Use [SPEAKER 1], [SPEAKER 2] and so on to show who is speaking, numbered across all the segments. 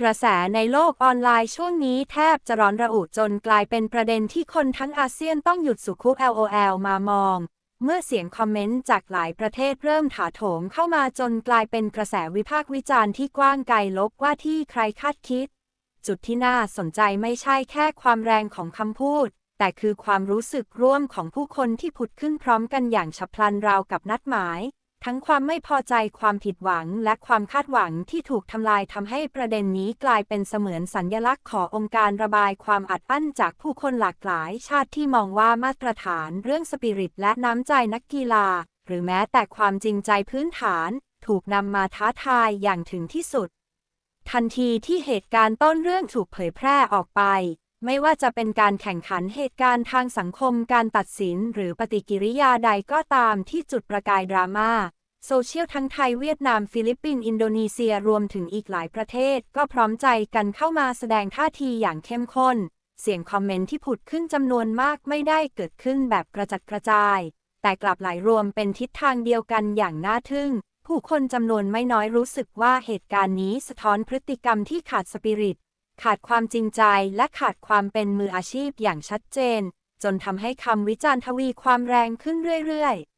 [SPEAKER 1] กระแสในโลกออนไลน์ช่วงนี้แทบจะร้อนระอุจนกลายเป็นประเด็นที่คนทั้งอาเซียนต้องหยุดสุขุ LOL มามอง เมื่อเสียงคอมเมนต์จากหลายประเทศเริ่มถาโถมเข้ามาจนกลายเป็นกระแสวิพากษ์วิจารณ์ที่กว้างไกลลบว่าที่ใครคาดคิด จุดที่น่าสนใจไม่ใช่แค่ความแรงของคำพูด แต่คือความรู้สึกร่วมของผู้คนที่ผุดขึ้นพร้อมกันอย่างฉับพลันราวกับนัดหมาย ทั้งความไม่พอใจความผิดหวังและความคาดหวังที่ถูกทำลายทำให้ประเด็นนี้กลายเป็นเสมือนสัญญลักษณ์ขององค์การระบายความอัดอั้นจากผู้คนหลากหลาย ชาติที่มองว่ามาตรฐานเรื่องสปิริตและน้ำใจนักกีฬา หรือแม้แต่ความจริงใจพื้นฐาน ถูกนำมาท้าทายอย่างถึงที่สุด ทันทีที่เหตุการณ์ต้นเรื่องถูกเผยแพร่ออกไปไม่ว่าจะเป็นการแข่งขันเหตุการณ์ทางสังคมการตัดสิน หรือปฏิกิริยาใดก็ตามที่จุดประกายดราม่า โซเชียลทั้งไทยเวียดนามฟิลิปปินส์อินโดนีเซียรวมถึงอีกหลายประเทศ ก็พร้อมใจกันเข้ามาแสดงท่าทีอย่างเข้มข้น เสียงคอมเมนต์ที่ผุดขึ้นจำนวนมากไม่ได้เกิดขึ้นแบบกระจัดกระจาย แต่กลับไหลรวมเป็นทิศทางเดียวกันอย่างน่าทึ่ง ผู้คนจำนวนไม่น้อยรู้สึกว่าเหตุการณ์นี้สะท้อนพฤติกรรมที่ขาดสปิริต ขาดความจริงใจและขาดความเป็นมืออาชีพอย่างชัดเจน จนทำให้คำวิจารณ์ทวีความแรงขึ้นเรื่อยๆ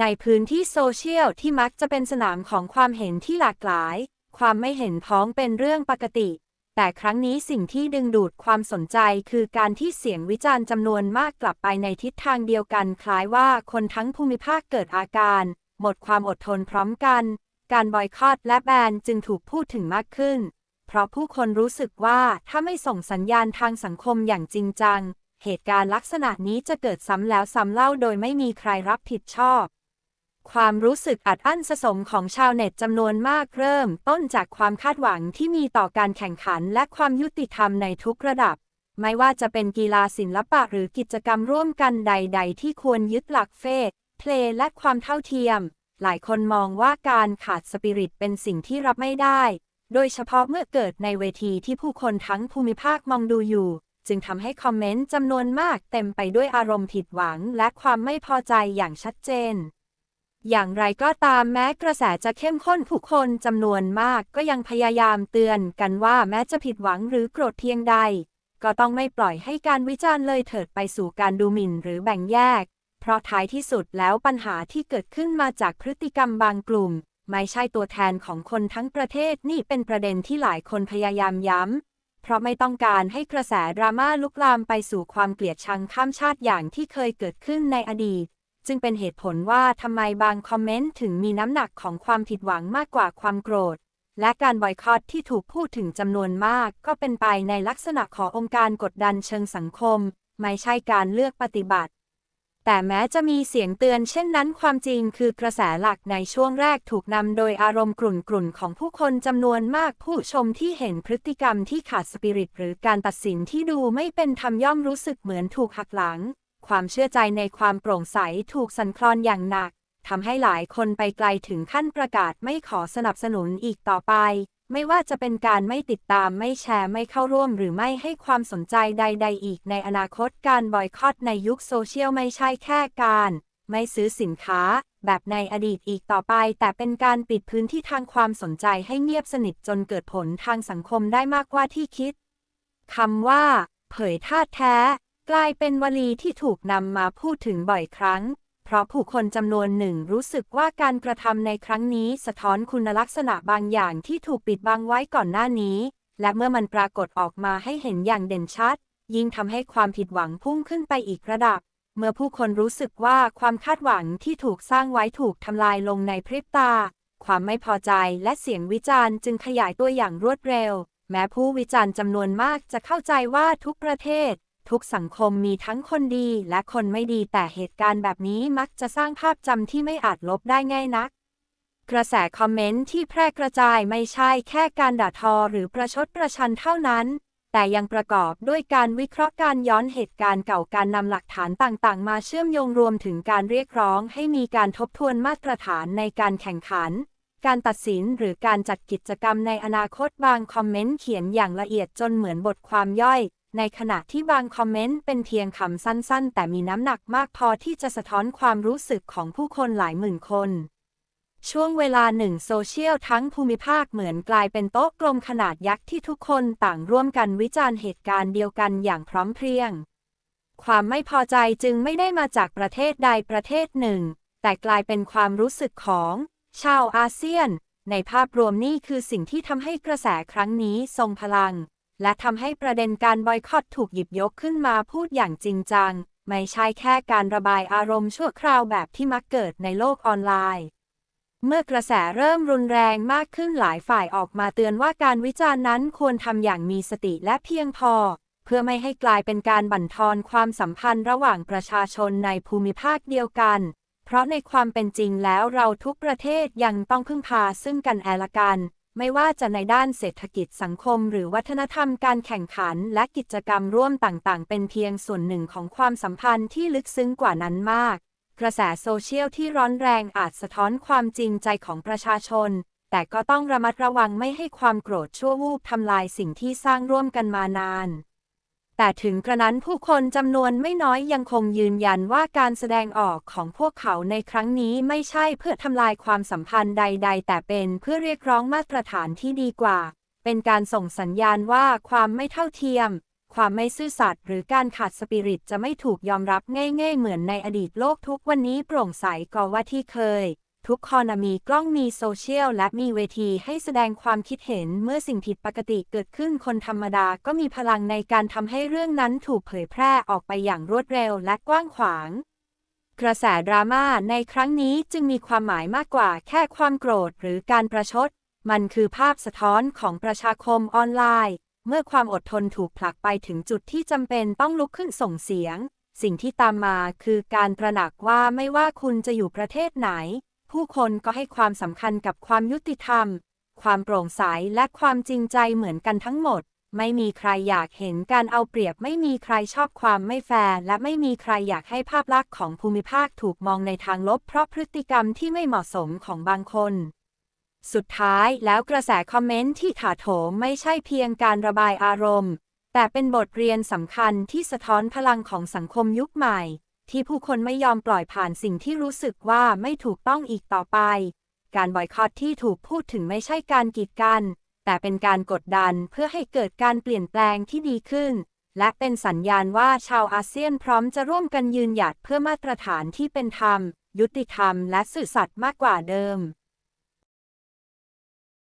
[SPEAKER 1] ในพื้นที่โซเชียลที่มักจะเป็นสนามของความเห็นที่หลากหลาย ความไม่เห็นพ้องเป็นเรื่องปกติ แต่ครั้งนี้สิ่งที่ดึงดูดความสนใจคือการที่เสียงวิจารณ์จำนวนมากกลับไปในทิศทางเดียวกัน คล้ายว่าคนทั้งภูมิภาคเกิดอาการ หมดความอดทนพร้อมกัน การบอยคอตและแบนจึงถูกพูดถึงมากขึ้น เพราะผู้คนรู้สึกว่าถ้าไม่ส่งสัญญาณทางสังคมอย่างจริงจัง เหตุการณ์ลักษณะนี้จะเกิดซ้ำแล้วซ้ำเล่าโดยไม่มีใครรับผิดชอบ ความรู้สึกอัดอั้นสะสมของชาวเน็ตจำนวนมากเริ่ม ต้นจากความคาดหวังที่มีต่อการแข่งขันและความยุติธรรมในทุกระดับ ไม่ว่าจะเป็นกีฬาศิลปะหรือกิจกรรมร่วมกันใด ๆ ที่ควรยึดหลักเฟสเพลย์และความเท่าเทียม หลายคนมองว่าการขาดสปิริตเป็นสิ่งที่รับไม่ได้ โดยเฉพาะเมื่อเกิดในเวทีที่ผู้คนทั้งภูมิภาคมองดูอยู่ จึงทำให้คอมเมนต์จำนวนมากเต็มไปด้วยอารมณ์ผิดหวัง และความไม่พอใจอย่างชัดเจน อย่างไรก็ตามแม้กระแสจะเข้มข้นผู้คนจำนวนมากก็ยังพยายามเตือนกันว่าแม้จะผิดหวังหรือโกรธเพียงใด ก็ต้องไม่ปล่อยให้การวิจารณ์เลยเถิดไปสู่การดูหมิ่นหรือแบ่งแยก เพราะท้ายที่สุดแล้วปัญหาที่เกิดขึ้นมาจากพฤติกรรมบางกลุ่ม ไม่ใช่ตัวแทนของคนทั้งประเทศนี่เป็นประเด็นที่หลายคนพยายามย้ำ เพราะไม่ต้องการให้กระแสดราม่าลุกลามไปสู่ความเกลียดชังข้ามชาติอย่างที่เคยเกิดขึ้นในอดีต จึงเป็นเหตุผลว่าทำไมบางคอมเมนต์ถึงมีน้ำหนักของความผิดหวังมากกว่าความโกรธ และการบอยคอตที่ถูกพูดถึงจำนวนมาก ก็เป็นไปในลักษณะขององค์การกดดันเชิงสังคม ไม่ใช่การเลือกปฏิบัติ แต่แม้จะมีเสียงเตือนเช่นนั้นความจริงคือกระแสหลักในช่วงแรกถูกนำโดยอารมณ์กลุ่นๆของผู้คนจำนวนมากผู้ชมที่เห็นพฤติกรรมที่ขาดสปิริตหรือการตัดสินที่ดูไม่เป็นธรรมย่อมรู้สึกเหมือนถูกหักหลัง ความเชื่อใจในความโปร่งใสถูกสั่นคลอนอย่างหนักทำให้หลายคนไปไกลถึงขั้นประกาศไม่ขอสนับสนุนอีกต่อไป ไม่ว่าจะเป็นการไม่ติดตามไม่แชร์ไม่เข้าร่วม หรือไม่ให้ความสนใจใด ๆ อีกในอนาคตการบอยคอตในยุคโซเชียลไม่ใช่แค่การ ไม่ซื้อสินค้า แบบในอดีตอีกต่อไป แต่เป็นการปิดพื้นที่ทางความสนใจให้เงียบสนิทจนเกิดผลทางสังคมได้มากกว่าที่คิดคำว่า เผยท่าแท้ กลายเป็นวลีที่ถูกนำมาพูดถึงบ่อยครั้ง เพราะผู้คนจำนวนหนึ่งรู้สึกว่าการกระทำในครั้งนี้สะท้อนคุณลักษณะบางอย่างที่ถูกปิดบังไว้ก่อนหน้านี้ และเมื่อมันปรากฏออกมาให้เห็นอย่างเด่นชัด ยิ่งทำให้ความผิดหวังพุ่งขึ้นไปอีกระดับ เมื่อผู้คนรู้สึกว่าความคาดหวังที่ถูกสร้างไว้ถูกทำลายลงในพริบตา ความไม่พอใจและเสียงวิจารณ์จึงขยายตัวอย่างรวดเร็ว แม้ผู้วิจารณ์จำนวนมากจะเข้าใจว่าทุกประเทศ ทุกสังคมมีทั้งคนดีและคนไม่ดีแต่เหตุการณ์แบบนี้มักจะสร้างภาพจำที่ไม่อาจลบได้ง่ายนัก กระแสคอมเมนต์ที่แพร่กระจายไม่ใช่แค่การด่าทอหรือประชดประชันเท่านั้น แต่ยังประกอบด้วยการวิเคราะห์การย้อนเหตุการณ์เก่าการนำหลักฐานต่างๆ มาเชื่อมโยงรวมถึงการเรียกร้องให้มีการทบทวนมาตรฐานในการแข่งขันการตัดสินหรือการจัดกิจกรรมในอนาคตบางคอมเมนต์เขียนอย่างละเอียดจนเหมือนบทความย่อย ในขณะที่บางคอมเมนต์เป็นเพียงคำสั้น ๆ แต่มีน้ำหนักมากพอที่จะสะท้อนความรู้สึกของผู้คนหลายหมื่นคน ช่วงเวลาหนึ่งโซเชียลทั้งภูมิภาคเหมือนกลายเป็นโต๊ะกลมขนาดยักษ์ที่ทุกคนต่างร่วมกันวิจารณ์เหตุการณ์เดียวกันอย่างพร้อมเพรียง ความไม่พอใจจึงไม่ได้มาจากประเทศใดประเทศหนึ่ง แต่กลายเป็นความรู้สึกของ ชาวอาเซียน ในภาพรวมนี่คือสิ่งที่ทำให้กระแสครั้งนี้ทรงพลัง และทำให้ประเด็นการบอยคอตถูกหยิบยกขึ้นมาพูดอย่างจริงจัง ไม่ใช่แค่การระบายอารมณ์ชั่วคราวแบบที่มักเกิดในโลกออนไลน์ เมื่อกระแสเริ่มรุนแรงมากขึ้นหลายฝ่ายออกมาเตือนว่าการวิจารณ์นั้นควรทำอย่างมีสติและเพียงพอ เพื่อไม่ให้กลายเป็นการบั่นทอนความสัมพันธ์ระหว่างประชาชนในภูมิภาคเดียวกัน เพราะในความเป็นจริงแล้วเราทุกประเทศยังต้องพึ่งพาซึ่งกันและกัน ไม่ว่าจะในด้านเศรษฐกิจสังคม หรือวัฒนธรรมการแข่งขันและกิจกรรมร่วมต่างๆ เป็นเพียงส่วนหนึ่งของความสัมพันธ์ที่ลึกซึ้งกว่านั้นมาก กระแสโซเชียลที่ร้อนแรงอาจสะท้อนความจริงใจของประชาชน แต่ก็ต้องระมัดระวังไม่ให้ความโกรธชั่ววูบทำลายสิ่งที่สร้างร่วมกันมานาน แต่ถึงกระนั้นผู้คนจำนวนไม่น้อยยังคงยืนยันว่าการแสดงออกของพวกเขาในครั้งนี้ไม่ใช่เพื่อทำลายความสัมพันธ์ใด ๆ แต่เป็นเพื่อเรียกร้องมาตรฐานที่ดีกว่า เป็นการส่งสัญญาณว่าความไม่เท่าเทียม ความไม่ซื่อสัตย์หรือการขาดสปิริตจะไม่ถูกยอมรับง่าย ๆ เหมือนในอดีตโลกทุกวันนี้โปร่งใสกว่าที่เคย ทุกคนมีกล้องมีโซเชียลและมีเวทีให้แสดงความคิดเห็นเมื่อสิ่งผิดปกติเกิดขึ้นคนธรรมดาก็มีพลังในการทำให้เรื่องนั้นถูกเผยแพร่ออกไปอย่างรวดเร็วและกว้างขวาง กระแสดราม่าในครั้งนี้จึงมีความหมายมากกว่าแค่ความโกรธหรือการประชด มันคือภาพสะท้อนของประชาคมออนไลน์ เมื่อความอดทนถูกผลักไปถึงจุดที่จำเป็นต้องลุกขึ้นส่งเสียง สิ่งที่ตามมาคือการตระหนักว่าไม่ว่าคุณจะอยู่ประเทศไหน ผู้คนก็ให้ความสำคัญกับความยุติธรรม ความโปร่งใสและความจริงใจเหมือนกันทั้งหมด ไม่มีใครอยากเห็นการเอาเปรียบ ไม่มีใครชอบความไม่แฟร์และไม่มีใครอยากให้ภาพลักษณ์ของภูมิภาคถูกมองในทางลบ เพราะพฤติกรรมที่ไม่เหมาะสมของบางคน สุดท้ายแล้วกระแสคอมเมนต์ที่ถาโถมไม่ใช่เพียงการระบายอารมณ์ แต่เป็นบทเรียนสำคัญที่สะท้อนพลังของสังคมยุคใหม่ ที่ผู้คนไม่ยอมปล่อยผ่านสิ่งที่รู้สึกว่าไม่ถูกต้องอีกต่อไป การบอยคอตที่ถูกพูดถึงไม่ใช่การกีดกัน แต่เป็นการกดดันเพื่อให้เกิดการเปลี่ยนแปลงที่ดีขึ้น และเป็นสัญญาณว่าชาวอาเซียนพร้อมจะร่วมกันยืนหยัดเพื่อมาตรฐานที่เป็นธรรม ยุติธรรม และสื่อสัตย์มากกว่าเดิม